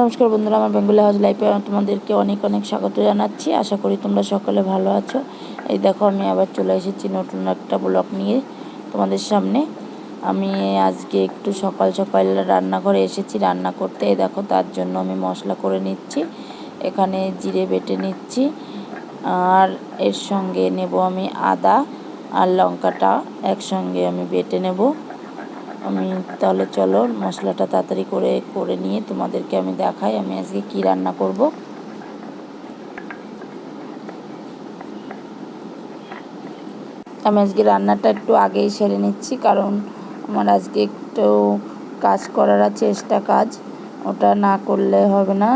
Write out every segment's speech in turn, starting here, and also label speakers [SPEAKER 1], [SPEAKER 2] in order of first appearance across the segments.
[SPEAKER 1] নমস্কার বন্ধুরা, আমার বেঙ্গলি হাউস লাইফে তোমাদেরকে অনেক অনেক স্বাগত জানাচ্ছি। আশা করি তোমরা সকলে ভালো আছো। এই দেখো, আমি আবার চলে এসেছি নতুন একটা ব্লগ নিয়ে তোমাদের সামনে। আমি আজকে একটু সকাল সকাল রান্নাঘরে এসেছি, রান্না করতে। এই দেখো, তার জন্য আমি মশলা করে নিচ্ছি। এখানে জিরে বেটে নিচ্ছি। আর এর সঙ্গে নেব আমি আদা আর লঙ্কাটা একসঙ্গে আমি বেটে নেব। আমি তাহলে চলো, মশলাটা তাড়াতাড়ি করে করে নিয়ে তোমাদেরকে আমি দেখাই, আমি আজকে কি রান্না করব। আমি আজকে রান্নাটা একটু আগেই সেরে নিচ্ছি, কারণ আমার আজকে একটু কাজ করার আছে চেষ্টা কাজ, ওটা না করলে হবে না।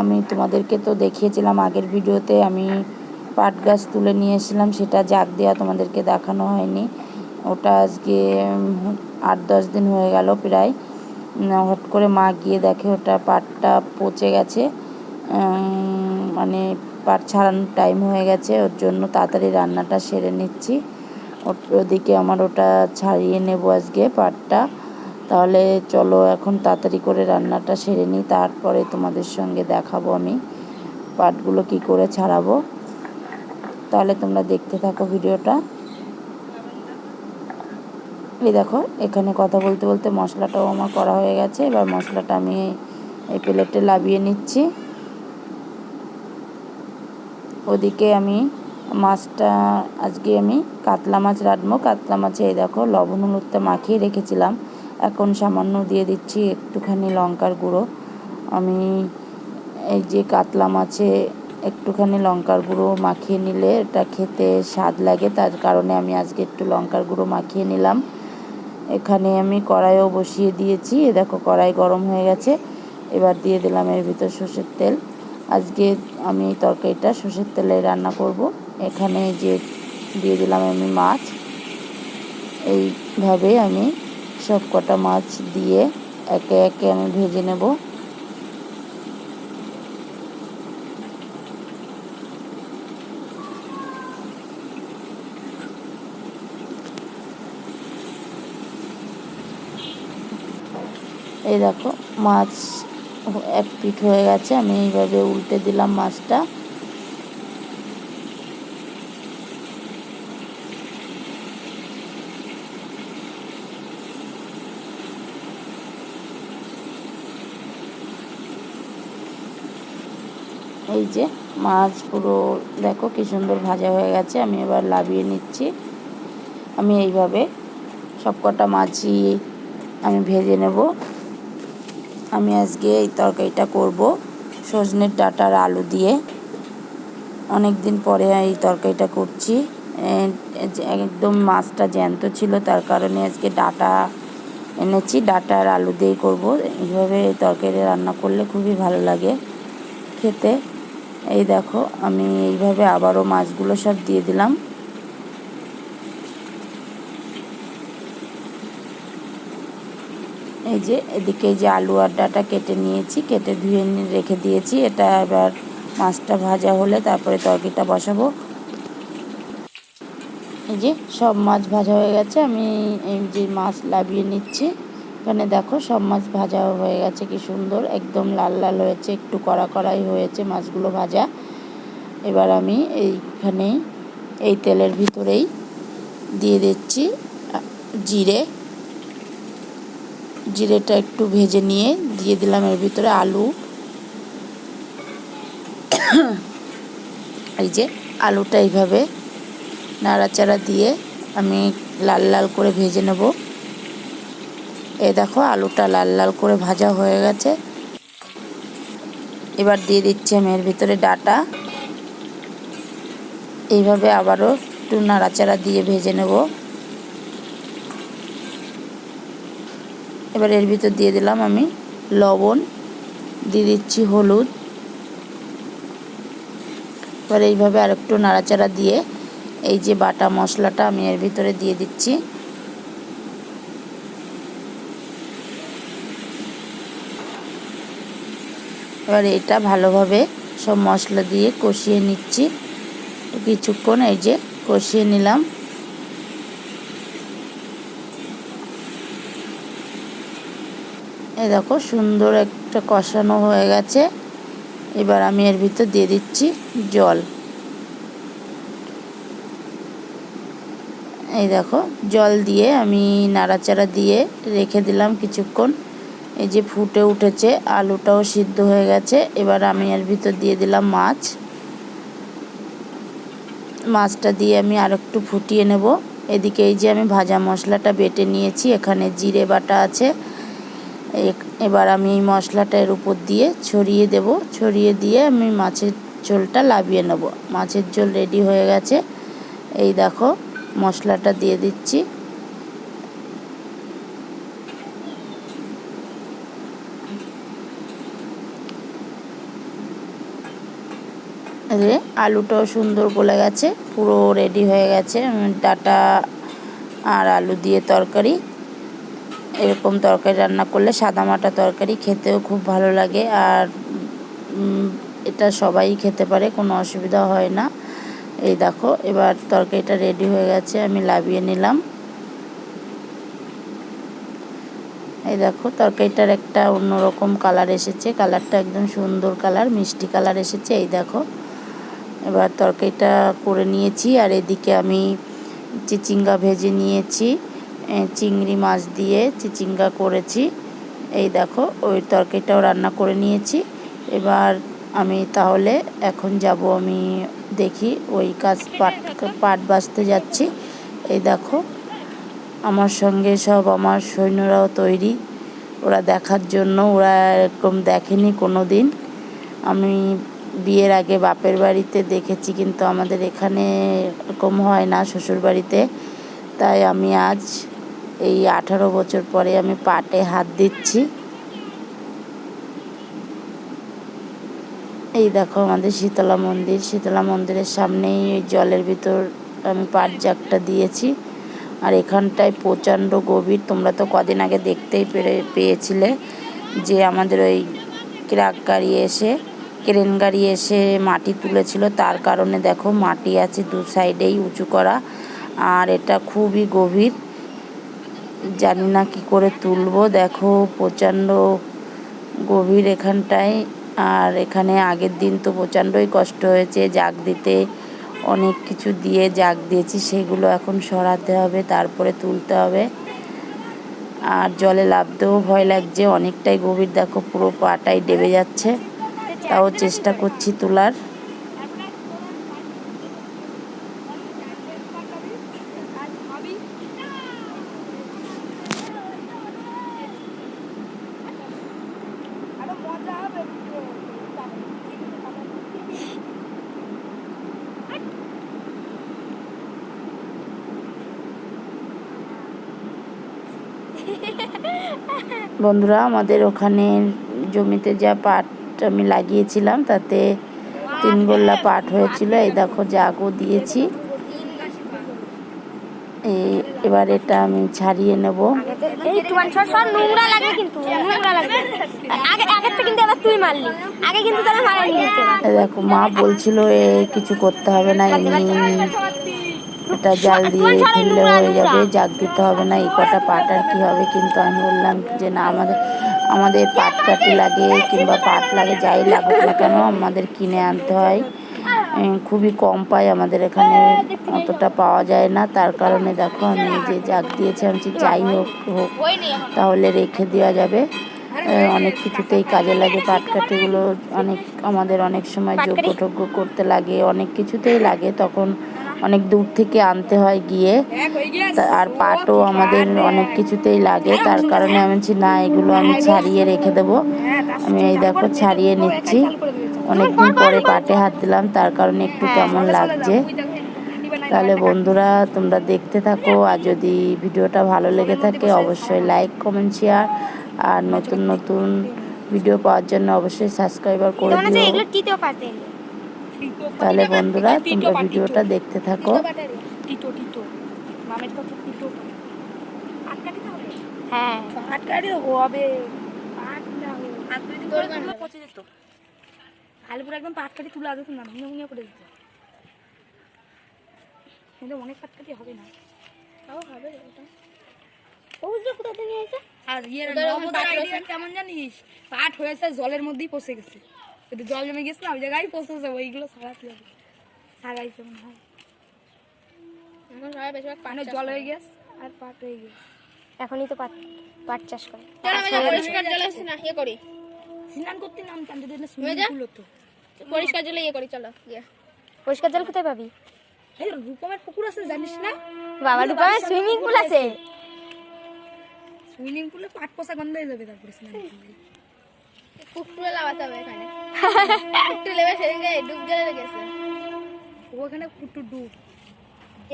[SPEAKER 1] আমি তোমাদেরকে তো দেখিয়েছিলাম আগের ভিডিওতে, আমি পাট গাছ তুলে নিয়ে এসেছিলাম, সেটা জাগ দেওয়া তোমাদেরকে দেখানো হয়নি। ওটা আজকে আট, দশ দিন হয়ে গেল প্রায়। হট করে মা গিয়ে দেখে ওটা পাটটা পচে গেছে। মানে পাট ছাড়ানোর টাইম হয়ে গেছে, ওর জন্য তাড়াতাড়ি রান্নাটা সেরে নিচ্ছি। ওদিকে আমার ওটা ছাড়িয়ে নেব আজকে পাটটা। তাহলে চলো এখন তাড়াতাড়ি করে রান্নাটা সেরে নিই, তারপরে তোমাদের সঙ্গে দেখাবো আমি পাটগুলো কি করে ছাড়াবো। তাহলে তোমরা দেখতে থাকো ভিডিওটা। এই দেখো, এখানে কথা বলতে বলতে মশলাটাও আমার করা হয়ে গেছে। এবার মশলাটা আমি এই প্লেটে লাভিয়ে নিচ্ছি। ওদিকে আমি মাছটা, আজকে আমি কাতলা মাছ রাঁধবো। কাতলা মাছে এই দেখো, লবণ, হলুদটা মাখিয়ে রেখেছিলাম। এখন সামান্য দিয়ে দিচ্ছি একটুখানি লঙ্কার গুঁড়ো। আমি এই যে কাতলা মাছে একটুখানি লঙ্কার গুঁড়ো মাখিয়ে নিলে এটা খেতে স্বাদ লাগে। তার কারণে আমি আজকে একটু লঙ্কার গুঁড়ো মাখিয়ে নিলাম। এখানে আমি কড়াইও বসিয়ে দিয়েছি। এ দেখো কড়াই গরম হয়ে গেছে। এবার দিয়ে দিলাম এর ভিতর সর্ষের তেল। আজকে আমি এই তরকারিটা সর্ষের তেলে রান্না করব। এখানে যে দিয়ে দিলাম আমি মাছ। এইভাবে আমি সব কটা মাছ দিয়ে একে একে আমি ভেজে নেব। এই দেখো, মাছ এক পিঠ হয়ে গেছে, আমি এইভাবে উল্টে দিলাম মাছটা। এই যে মাছ পুরো, দেখো কি সুন্দর ভাজা হয়ে গেছে, আমি এবার লাভিয়ে নিচ্ছি। আমি এইভাবে সবকটা মাছই আমি ভেজে নেব। আমি আজকে এই তরকারিটা করব। সজনের ডাটার আলু দিয়ে। অনেক দিন পরে এই তরকারিটা করছি। একদম মাছটা জ্যান্ত ছিল, তার কারণে আজকে ডাটা এনেছি। ডাটার আলু দিয়েই করব। এইভাবে এই তরকারি রান্না করলে খুবই ভালো লাগে খেতে। এই দেখো, আমি এইভাবে আবারও মাছগুলো সব দিয়ে দিলাম। এই যে, এদিকে যে আলু আর ডাটা কেটে নিয়েছি, কেটে ধুয়ে রেখে দিয়েছি। এটা এবার মাছটা ভাজা হলে তারপরে তরকারিটা বসাবো। এই যে, সব মাছ ভাজা হয়ে গেছে। আমি এই যে মাছ লাভিয়ে নিচ্ছি। এখানে দেখো, সব মাছ ভাজা হয়ে গেছে, কি সুন্দর। একদম লাল লাল হয়েছে, একটু কড়া কড়াই হয়েছে মাছগুলো ভাজা। এবার আমি এইখানে এই তেলের ভিতরেই দিয়ে দিচ্ছি জিরে। জিরেটা একটু ভেজে নিয়ে দিয়ে দিলাম এর ভিতরে আলু। এই যে আলুটা এইভাবে নাড়াচাড়া দিয়ে আমি লাল লাল করে ভেজে নেব। এ দেখো আলুটা লাল লাল করে ভাজা হয়ে গেছে। এবার দিয়ে দিচ্ছি আমি এর ভিতরে ডাটা। এইভাবে আবারও একটু নাড়াচাড়া দিয়ে ভেজে নেব। এবার এর ভিতর দিয়ে দিলাম আমি লবণ, দিয়ে দিচ্ছি হলুদ। এবার এইভাবে আর একটু নাড়াচাড়া দিয়ে এই যে বাটা মশলাটা আমি এর ভিতরে দিয়ে দিচ্ছি। এবার এটা ভালোভাবে সব মশলা দিয়ে কষিয়ে নিচ্ছি। কিছুক্ষণ এই যে কষিয়ে নিলাম। এই দেখো, সুন্দর একটা কষানো হয়ে গেছে। এবার আমি এর ভিতর দিয়ে দিচ্ছি জল। এই দেখো, জল দিয়ে আমি নাড়াচাড়া দিয়ে রেখে দিলাম কিছুক্ষণ। এই যে ফুটে উঠেছে, আলুটাও সিদ্ধ হয়ে গেছে। এবার আমি এর ভিতর দিয়ে দিলাম মাছ। মাছটা দিয়ে আমি আর একটু ফুটিয়ে নেব। এদিকে এই যে আমি ভাজা মশলাটা বেটে নিয়েছি, এখানে জিরে বাটা আছে এ- এবার আমি এই মশলাটা এর উপর দিয়ে ছড়িয়ে দেব। ছড়িয়ে দিয়ে আমি মাছের ঝোলটা লাবিয়ে নেব। মাছের ঝোল রেডি হয়ে গেছে। এই দেখো, মশলাটা দিয়ে দিচ্ছি। আলুটাও সুন্দর গলে গেছে, পুরো রেডি হয়ে গেছে। ডাটা আর আলু দিয়ে তরকারি। এরকম তরকারি রান্না করলে সাদামাটা তরকারি খেতেও খুব ভালো লাগে আর এটা সবাই খেতে পারে, কোনো অসুবিধা হয় না। এই দেখো, এবার তরকারিটা রেডি হয়ে গেছে, আমি লাভিয়ে নিলাম। এই দেখো, তরকারিটার একটা অন্যরকম কালার এসেছে কালারটা একদম সুন্দর কালার মিষ্টি কালার এসেছে, এই দেখো। এবার তরকারিটা করে নিয়েছি, আর এদিকে আমি চিচিঙ্গা ভেজে নিয়েছি। চিংড়ি মাছ দিয়ে চিচিঙ্গা করেছি। এই দেখো, ওই তরকারিটাও রান্না করে নিয়েছি। এবার আমি তাহলে এখন যাব, আমি দেখি ওই কাজ পাট পাট বাঁচতে যাচ্ছি। এই দেখো, আমার সঙ্গে সব আমার সৈন্যরাও তৈরি। ওরা দেখার জন্য, ওরা এরকম দেখেনি কোনো দিন আমি বিয়ের আগে বাপের বাড়িতে দেখেছি, কিন্তু আমাদের এখানে এরকম হয় না শ্বশুর বাড়িতে তাই আমি আজ এই আঠারো বছর পরে আমি পাটে হাত দিচ্ছি। এই দেখো আমাদের শীতলা মন্দির। শীতলা মন্দিরের সামনেই ওই জলের ভিতর আমি পাট জাগটা দিয়েছি। আর এখানটায় প্রচণ্ড গভীর। তোমরা তো কদিন আগে দেখতেই পেরে, পেয়েছিলে যে আমাদের ওই ক্রাক গাড়ি এসে, ক্রেন গাড়ি এসে মাটি তুলেছিল। তার কারণে দেখো মাটি আছে দু সাইডেই উঁচু করা। আর এটা খুবই গভীর। জানি না কি করে তুলবো। দেখো, প্রচণ্ড গভীর এখানটায়। আর এখানে আগের দিন তো প্রচণ্ডই কষ্ট হয়েছে। জাগ দিতে অনেক কিছু দিয়ে জাগ দিয়েছি, সেগুলো এখন সরাতে হবে, তারপরে তুলতে হবে। আর জলে লাফতেও ভয় লাগছে, অনেকটাই গভীর। দেখো পুরো পাটাই ডেবে যাচ্ছে। তাও চেষ্টা করছি তোলার। বন্ধুরা আমাদের ওখানে জমিতে যা পাট আমি লাগিয়েছিলাম তাতে তিন গোল্লা পাট হয়েছিল। এই দেখো জাগও দিয়েছি। এবার এটা আমি ছাড়িয়ে নেব।
[SPEAKER 2] এই টুয়ান শট শট নোংরা লাগে কিন্তু নোংরা লাগে। আগে আগের থেকে কিন্তু এবার তুই মারলি। আগে কিন্তু তাহলে মারানি হতো। না
[SPEAKER 1] এই দেখো মা বলছিল এ কিছু করতে হবে না এমনি এটা জাল দিয়ে ফেললে হয়ে যাবে জাগ দিতে হবে না এই কটা পাট আর কি হবে? কিন্তু আমি বললাম যে না আমাদের আমাদের পাট কাটি লাগে কিংবা পাট লাগে যাই লাগুক না কেন আমাদের কিনে আনতে হয়। খুবই কম পাই আমাদের এখানে অতটা পাওয়া যায় না। তার কারণে দেখো আমি যে জাগ দিয়েছি আমি যাই হোক হোক তাহলে রেখে দেওয়া যাবে। অনেক কিছুতেই কাজে লাগে পাটকাঠিগুলো অনেক আমাদের অনেক সময় যোগ্য টোগ্য করতে লাগে অনেক কিছুতেই লাগে। তখন অনেক দূর থেকে আনতে হয় গিয়ে। আর পাটও আমাদের অনেক কিছুতেই লাগে। তার কারণে আমি বলছি না এগুলো আমি ছাড়িয়ে রেখে দেবো। আমি এই দেখো ছাড়িয়ে নিচ্ছি। অনেকদিন পরে পাটে হাত দিলাম। তার কারণে একটু কেমন লাগছে। তাহলে বন্ধুরা তোমরা দেখতে থাকো। আর যদি ভিডিওটা ভালো লেগে থাকে অবশ্যই লাইক কমেন্ট শেয়ার আর নতুন নতুন ভিডিও পাওয়ার জন্য অবশ্যই সাবস্ক্রাইবার করে দিও। তাহলে বন্ধুরা তোমরা ভিডিওটা দেখতে থাকো।
[SPEAKER 2] হ্যাঁ।
[SPEAKER 3] হবে। একদম তুলে না ভুঙে ভুঙে করে দিত। কিন্তু অনেক পাট কাটি হবে না। তাও হবে ওটা। আর ইয়ে কেমন জানিস? পাট হয়েছে জলের মধ্যেই পচে গেছে। কিন্তু জল জমে গেছে না ওই জায়গায় পচেছে ওইগুলো সারাতে হবে সারাইছে মনে হয়।
[SPEAKER 2] এখন সবাই বেশিরভাগ পাট
[SPEAKER 3] মানে জল হয়ে গেছে আর পাট হয়ে গেছে।
[SPEAKER 2] এখনই তো পাট পাট চাষ করে। চলো আমি যা পরিষ্কার না ইয়ে করি।
[SPEAKER 3] স্নান করতে নামতাম যদি না সুইমিং পুল হতো।
[SPEAKER 2] পরিষ্কার জলে ইয়ে করি চলো গিয়ে পরিষ্কার জল কোথায় পাবি?
[SPEAKER 3] এই রূপমের পুকুর আছে জানিস না?
[SPEAKER 2] বাবা রূপামের সুইমিং পুল আছে।
[SPEAKER 3] সুইমিং পুলে পাট পচা গন্ধ হয়ে যাবে তারপরে স্নান করলে
[SPEAKER 2] পুকুরে লাগাতে হবে এখানে। পুকুরে লেবে সেদিনকে ডুব জলে গেছে
[SPEAKER 3] ওখানে কুটু ডুব।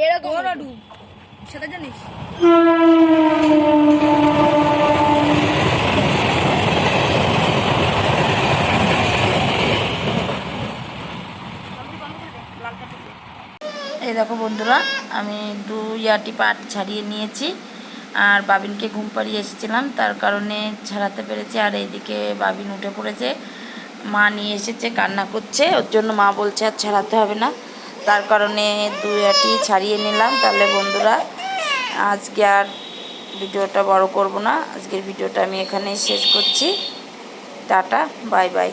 [SPEAKER 2] এরকম
[SPEAKER 3] বড় ডুব। সেটা জানিস?
[SPEAKER 1] এই দেখো বন্ধুরা আমি দু ইয়াটি পাট ছাড়িয়ে নিয়েছি। আর বাবিনকে ঘুম পাড়িয়ে এসেছিলাম। তার কারণে ছাড়াতে পেরেছি আর এইদিকে বাবিন উঠে পড়েছে। মা নিয়ে এসেছে, কান্না করছে। ওর জন্য মা বলছে আর ছাড়াতে হবে না। তার কারণে দু ইয়াটি ছাড়িয়ে নিলাম। তাহলে বন্ধুরা, আজকে আর ভিডিওটা বড় করব না। আজকের ভিডিওটা আমি এখানেই শেষ করছি। Tata, bye bye.